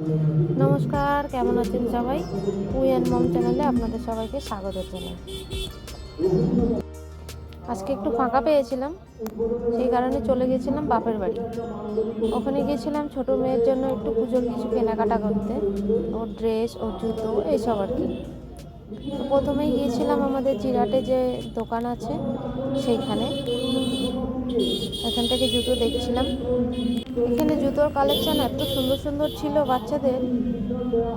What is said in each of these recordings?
নমস্কার, কেমন আছেন সবাই? উই অ্যান্ড মম চ্যানেলে আপনাদের সবাইকে স্বাগত জানাই। আজকে একটু ফাঁকা পেয়েছিলাম, সেই কারণে চলে গেছিলাম বাপের বাড়ি। ওখানে গিয়েছিলাম ছোট মেয়ের জন্য একটু পুজোর কিছু কেনাকাটা করতে, ওর ড্রেস ওর জুতো, এইসব আর কি। তো প্রথমেই গিয়েছিলাম আমাদের জিরাটে যে দোকান আছে, সেইখানে। এখান থেকে জুতো দেখছিলাম। এখানে জুতোর কালেকশন এত সুন্দর সুন্দর ছিল বাচ্চাদের।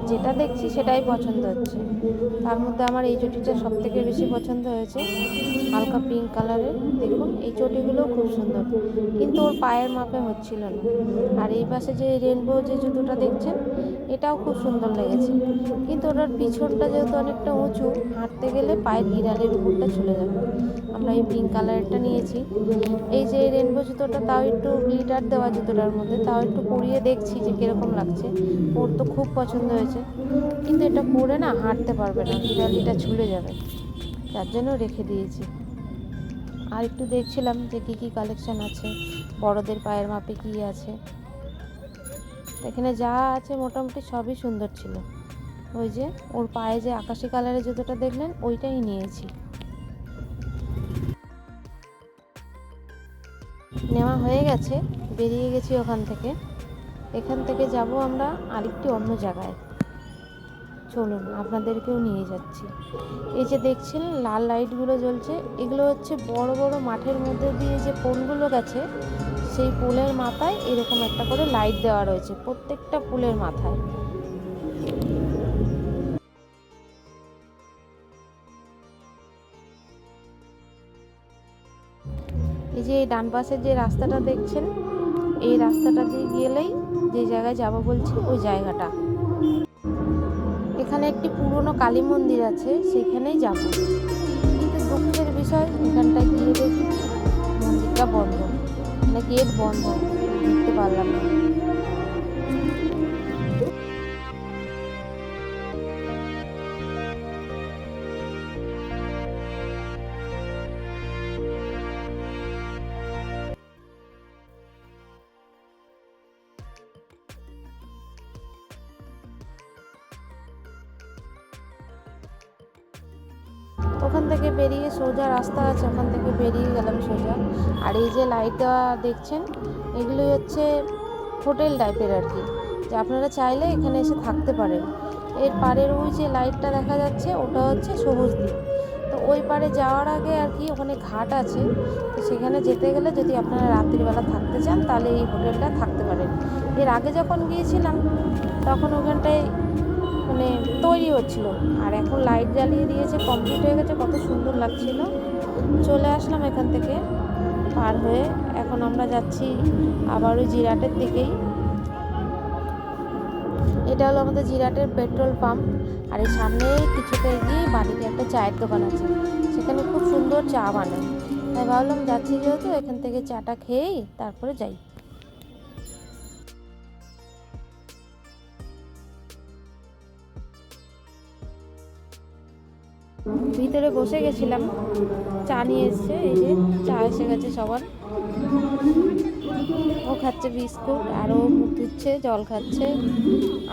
যেটা দেখছি সেটাই পছন্দ হচ্ছে। তার মধ্যে আমার এই চটিটা সব থেকে বেশি পছন্দ হয়েছে। হালকা পিঙ্ক কালারের দেখুন, এই চটিগুলো খুব সুন্দর। কিন্তু ওর পায়ের মাপে হচ্ছিল না। আর এই পাশে যে রেনবো যে জুতোটা দেখছেন, এটাও খুব সুন্দর লেগেছে। কিন্তু ওটার পিছনটা যেহেতু অনেকটা উঁচু, হাঁটতে গেলে পায়ের গিরালের উপরটা চলে যাবে। আমরা এই পিঙ্ক কালারেরটা নিয়েছি। এই যে রেনবো জুতোটা, তাও একটু গ্লিটার দেওয়া জুতোটার মধ্যে, তাও একটু পরিয়ে দেখছি যে কীরকম লাগছে। ওর তো খুব পছন্দ হয়েছে, কিন্তু এটা পরে না হাঁটতে পারবে না গিরালিটা ঝুলে যাবে। তার জন্য রেখে দিয়েছি। আর একটু দেখছিলাম যে কী কী কালেকশান আছে, বড়দের পায়ের মাপে কী আছে। এখানে যা আছে মোটামুটি সবই সুন্দর ছিল। ওই যে ওর পায়ে যে আকাশি কালারের জুতোটা দেখলেন, ওইটাই নিয়েছি। নেওয়া হয়ে গেছে, বেরিয়ে গেছি ওখান থেকে। এখান থেকে যাব আমরা আরেকটি অন্য জায়গায়। চলুন, আপনাদেরকেও নিয়ে যাচ্ছি। এই যে দেখছেন, লাল লাইটগুলো জ্বলছে। এগুলো হচ্ছে বড় বড় মাঠের মধ্যে দিয়ে যে পোলগুলো গেছে, সেই পোলের মাথায় এরকম একটা করে লাইট দেওয়া রয়েছে, প্রত্যেকটা পুলের মাথায়। যে ডান পাশের যে রাস্তাটা দেখছেন, এই রাস্তাটা দিয়ে গেলেই যে জায়গায় যাব বলছি, ওই জায়গাটা। এখানে একটি পুরনো কালী মন্দির আছে, সেখানেই যাব। কিন্তু দুঃখের বিষয়, এখানটায় গিয়ে দেখি মন্দিরটা বন্ধ। মানে গেট বন্ধ, দেখতে পারলাম না। ওখান থেকে বেরিয়ে সোজা রাস্তা আছে, ওখান থেকে বেরিয়ে গেলাম সোজা। আর এই যে লাইটটা দেখছেন এগুলো হচ্ছে হোটেল টাইপের আর কি, যে আপনারা চাইলে এখানে এসে থাকতে পারেন। এর পাড়ের ওই যে লাইটটা দেখা যাচ্ছে, ওটা হচ্ছে সবুজ দ্বীপ। তো ওই পাড়ে যাওয়ার আগে আর কি ওখানে ঘাট আছে, তো সেখানে যেতে গেলে যদি আপনারা রাত্রিবেলা থাকতে চান, তাহলে এই হোটেলটা থাকতে পারেন। এর আগে যখন গিয়েছিলাম, তখন ওখানটায় মানে তৈরি হচ্ছিল। আর এখন লাইট জ্বালিয়ে দিয়েছে কমপ্লিট হয়ে গেছে, কত সুন্দর লাগছিল। চলে আসলাম এখান থেকে, পার হয়ে এখন আমরা যাচ্ছি আবার ওই জিরাটের দিকেই। এটা হলো আমাদের জিরাটের পেট্রোল পাম্প, আর এই সামনে কিছুটা এগিয়ে বাড়িতে একটা চায়ের দোকান আছে। সেখানে খুব সুন্দর চা বানায়। তাই ভাবলাম যাচ্ছি যেহেতু, এখান থেকে চাটা খেয়েই তারপরে যাই। ভিতরে বসে গেছিলাম। চা নিয়ে এসছে, এই যে চা এসে গেছে সবার। ও খাচ্ছে বিস্কুট, আর ও মুখ ধুচ্ছে, জল খাচ্ছে।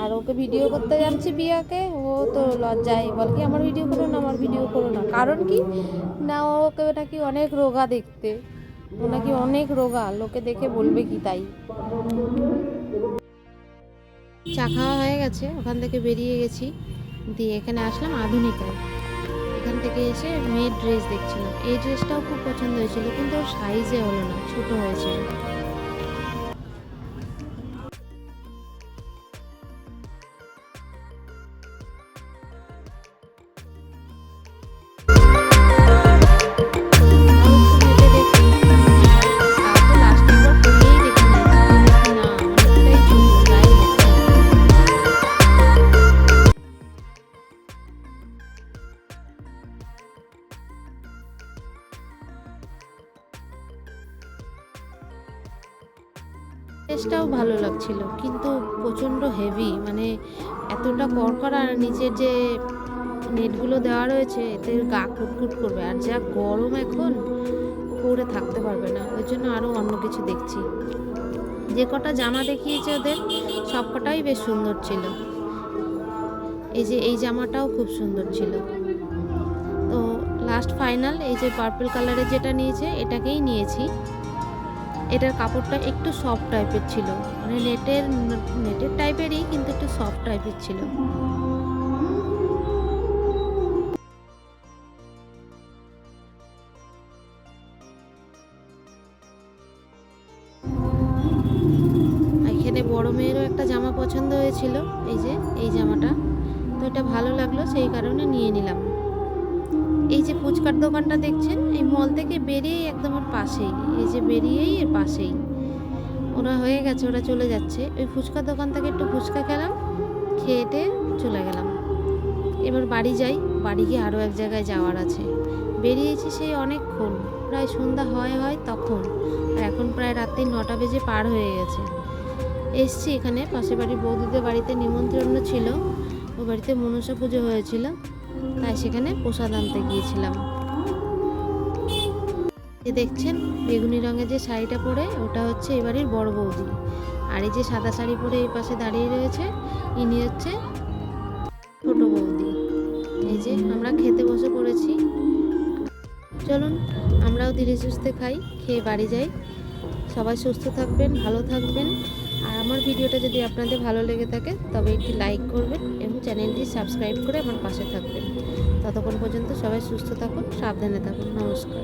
আর ওকে ভিডিও করতে যাচ্ছি বিয়াকে ও তো লজ্জায়। বল কি, আমার ভিডিও করো না, আমার ভিডিও করো না। কারণ কি, না ওকে নাকি অনেক রোগা দেখতে। ও নাকি অনেক রোগা, লোকে দেখে বলবে কি তাই। চা খাওয়া হয়ে গেছে, ওখান থেকে বেরিয়ে গেছি। দিয়ে এখানে আসলাম আধুনিকায়। থেকে এসে মেয়ের ড্রেস দেখছিলাম। এই ড্রেসটাও খুব পছন্দ হয়েছিল, কিন্তু সাইজে হলো না, ছোট হয়েছিল টেস্টটাও ভালো লাগছিল। কিন্তু প্রচণ্ড হেভি মানে এতটা কড়কড়া আর নিচের যে নেটগুলো দেওয়া রয়েছে, এতে গা কুটকুট করবে। আর যা গরম এখন পরে থাকতে পারবে না। ওই জন্য আরও অন্য কিছু দেখছি। যে কটা জামা দেখিয়েছে ওদের, সব কটাই বেশ সুন্দর ছিল। এই যে, এই জামাটাও খুব সুন্দর ছিল। তো লাস্ট ফাইনাল এই যে পার্পল কালারের যেটা নিয়েছে, এটাকেই নিয়েছি। এটার কাপড়টা একটু সফট টাইপের ছিল। মানে নেটের নেটের টাইপেরই কিন্তু একটু সফট টাইপের ছিল। এখানে বড় মেয়েরও একটা জামা পছন্দ হয়েছিল, এই যে, এই জামাটা। তো এটা ভালো লাগল, সেই কারণে নিয়ে নিলাম। এই যে ফুচকার দোকানটা দেখছেন, এই মল থেকে বেরিয়েই একদম ওর পাশেই, এই যে বেরিয়েই এর পাশেই। ওরা হয়ে গেছে, ওরা চলে যাচ্ছে। ওই ফুচকার দোকান থেকে একটু ফুচকা খেলাম, খেয়ে টেয়ে চলে গেলাম। এবার বাড়ি যাই, বাড়ি গিয়ে আরও এক জায়গায় যাওয়ার আছে। বেরিয়েছি সেই অনেকক্ষণ, প্রায় সন্ধ্যা হয় হয় তখন। আর এখন প্রায় রাত্রি নটা বেজে পার হয়ে গেছে। এসছি এখানে, পাশের বাড়ির বৌদিদের বাড়িতে নিমন্ত্রণ ছিল। ও বাড়িতে মনসা পুজো হয়েছিল। তাই সেখানে প্রসাদ আনতে গিয়েছিলাম। এই দেখছেন, বেগুনি রঙের যে শাড়িটা পরে, ওটা হচ্ছে এই বাড়ির বড় বৌদি। আর এই যে সাদা শাড়ি পরে এই পাশে দাঁড়িয়ে রয়েছে, ইনি হচ্ছে ছোট বৌদি। এই যে আমরা খেতে বসে পড়েছি। চলুন, আমরাও ধীরে সুস্থে খাই, খেয়ে বাড়ি যাই। সবাই সুস্থ থাকবেন, ভালো থাকবেন। আর আমার ভিডিওটা যদি আপনাদের ভালো লেগে থাকে, তবে একটি লাইক করবেন এবং চ্যানেলটি সাবস্ক্রাইব করে আমার পাশে থাকবেন ততক্ষণ পর্যন্ত সবাই সুস্থ থাকুন, সাবধানে থাকুন। নমস্কার।